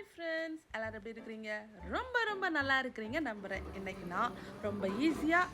Hi friends எல்லோரும் எப்படி இருக்கிறீங்க? ரொம்ப ரொம்ப நல்லா இருக்கிறீங்க நம்புகிறேன் இன்றைக்கி நான் ரொம்ப ஈஸியாக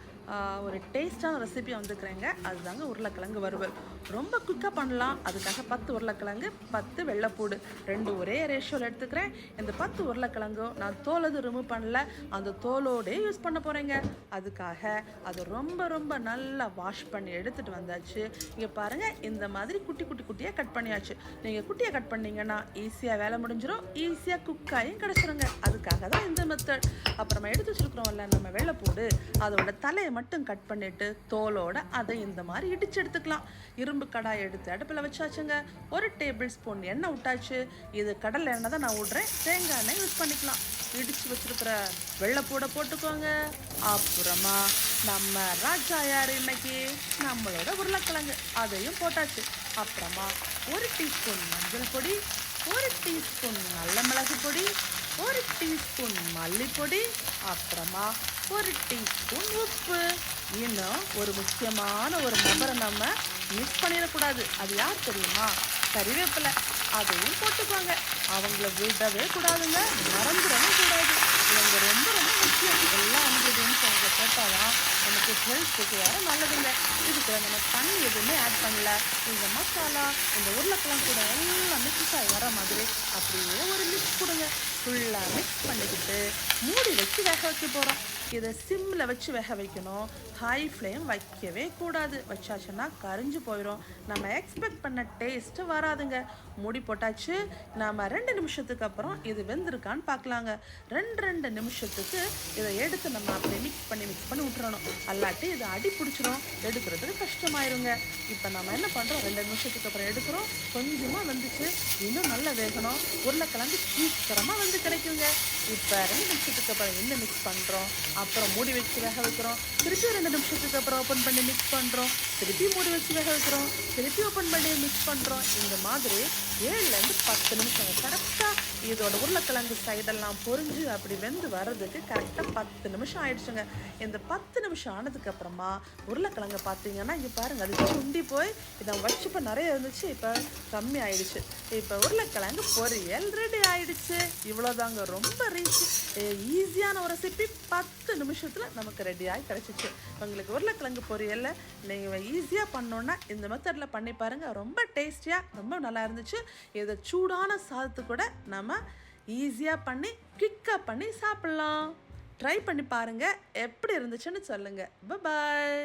ஒரு டேஸ்டான ரெசிபி வந்துக்கிறேங்க. அதுதாங்க உருளைக்கிழங்கு வறுவல். ரொம்ப குயிக்காக பண்ணலாம். அதுக்காக பத்து உருளைக்கிழங்கு பத்து வெள்ளைப்பூடு. ரெண்டு ஒரே ரேஷியோவில் எடுத்துக்கிறேன். இந்த பத்து உருளைக்கிழங்கும் நான் தோல் அது ரிமூவ் பண்ணல. அந்த தோலோடே யூஸ் பண்ண போகிறேங்க அதுக்காக அது ரொம்ப ரொம்ப நல்லா வாஷ் பண்ணி எடுத்துகிட்டு வந்தாச்சு. இங்கே பாருங்கள் இந்த மாதிரி குட்டி குட்டி குட்டியாக கட் பண்ணியாச்சு. நீங்கள் குட்டியாக கட் பண்ணிங்கன்னா ஈஸியாக வேலை முடிஞ்சிடும் ஈஸியாக குக்காயும் கிடச்சிருங்க. அதுக்காக தான் இந்த அப்புறமா எடுத்து வச்சுருக்குறோம்ல நம்ம வெள்ளைப்பூடு அதோட தலையை மட்டும் கட் பண்ணிட்டு தோலோட அதை இந்த மாதிரி இடிச்சு எடுத்துக்கலாம். இரும்பு கடாய் எடுத்து அடுப்பில் வச்சாச்சுங்க. ஒரு டேபிள் ஸ்பூன் எண்ணெய் விட்டாச்சு. இது கடலை எண்ணெய் தான் நான் விட்றேன் தேங்காய் எண்ணெய் யூஸ் பண்ணிக்கலாம். இடிச்சு வச்சிருக்கிற வெள்ளைப்பூடை போட்டுக்கோங்க. அப்புறமா நம்ம ராஜா யார் இன்னைக்கு? நம்மளோட உருளைக்கிழங்கு. அதையும் போட்டாச்சு. அப்புறமா ஒரு டீஸ்பூன் மஞ்சள் பொடி ஒரு டீஸ்பூன் நல்ல மிளகு பொடி ஒரு டீஸ்பூன் மல்லிப்பொடி அப்புறமா ஒரு டீஸ்பூன் உப்பு. இன்னும் ஒரு முக்கியமான ஒரு நபரை நம்ம மிஸ் பண்ணிடக்கூடாது. அது யார் தெரியுமா? கறிவேப்பிலை. அதையும் போட்டுக்கோங்க. அவங்கள விடவே கூடாதுங்க. மறந்துடவும் கூடாது. இவங்க ரொம்ப ரொம்ப முக்கியம். எல்லாம் இன்க்ரீடியன்ஸ் அவங்க போட்டாதான் நமக்கு ஹெல்த்துக்கு வேற நல்லதுங்க. இதுக்கு நம்ம தண்ணி எதுவுமே ஆட் பண்ணல. இந்த மசாலா இந்த உருளைக்கிழங்கு கூட எல்லாம் மிக்ஸ் ஆகி வர மாதிரி அப்படியே ஒரு மிக்ஸ் கொடுங்க. ஃபுல்லாக மிக்ஸ் பண்ணிக்கிட்டு மூடி வச்சு வேக வைக்க போகிறோம் இதை சிம்மில் வச்சு வேக வைக்கணும். ஹை ஃப்ளேம் வைக்கவே கூடாது. வச்சாச்சுன்னா கரிஞ்சு போயிடும் நம்ம எக்ஸ்பெக்ட் பண்ண டேஸ்ட்டு வராதுங்க. மூடி போட்டாச்சு. நாம் ரெண்டு நிமிஷத்துக்கு அப்புறம் இது வெந்திருக்கான்னு பார்க்கலாங்க. ரெண்டு ரெண்டு நிமிஷத்துக்கு இதை எடுத்து நம்ம அப்படியே மிக்ஸ் பண்ணி மிக்ஸ் பண்ணி விட்டுறணும். அல்லாட்டி இது அடி பிடிச்சிரும். எடுக்கிறதுக்கு கஷ்டமாயிருங்க. இப்போ நம்ம என்ன பண்ணுறோம் ரெண்டு நிமிஷத்துக்கு அப்புறம் எடுக்கிறோம். கொஞ்சமாக வந்துச்சு. இன்னும் நல்லா வேகணும். உருளைக்கிழங்கு சீக்கிரமாக வந்து கிடைக்குங்க. இப்போ ரெண்டு நிமிஷத்துக்கு அப்புறம் என்ன மிக்ஸ் பண்ணுறோம் அப்புறம் மூடி வச்சு வேக வைக்கிறோம். திருப்பி ரெண்டு நிமிஷத்துக்கு அப்புறம் ஓப்பன் பண்ணி மிக்ஸ் பண்ணுறோம் திருப்பி மூடி வச்சு வேக வைக்கிறோம். திருப்பி ஓப்பன் பண்ணி மிக்ஸ் பண்ணுறோம் இந்த மாதிரி ஏழுலேருந்து பத்து நிமிஷம் கரெக்டாக இதோட உருளைக்கிழங்கு சைடெல்லாம் பொரிஞ்சு அப்படி வெந்து வர்றதுக்கு கரெக்டாக பத்து நிமிஷம் ஆயிடுச்சுங்க. இந்த பத்து நிமிஷம் ஆனதுக்கப்புறமா உருளைக்கிழங்கு பார்த்தீங்கன்னா இங்கே பாருங்கள் அது சுண்டி போய் இதை வச்சுப்போ நிறைய இருந்துச்சு. இப்போ கம்மி ஆயிடுச்சு. இப்போ உருளைக்கிழங்கு பொரியல் ரெடி ஆயிடுச்சு. இவ்வளோதாங்க ரொம்ப ரீச் ஈஸியான ஒரு ரெசிபி பத்து நிமிஷத்தில் நமக்கு ரெடியாகி கிடச்சிச்சு. உங்களுக்கு உருளைக்கிழங்கு பொரியலில் நீங்கள் ஈஸியாக பண்ணோன்னா இந்த மெத்தடில் பண்ணி பாருங்கள் ரொம்ப டேஸ்டியாக ரொம்ப நல்லா இருந்துச்சு. இதை சூடான சாதத்து கூட நம்ம ஈஸியாக பண்ணி குயிக்காக பண்ணி சாப்பிட்லாம். ட்ரை பண்ணி பாருங்கள் எப்படி இருந்துச்சுன்னு சொல்லுங்கள் பாய்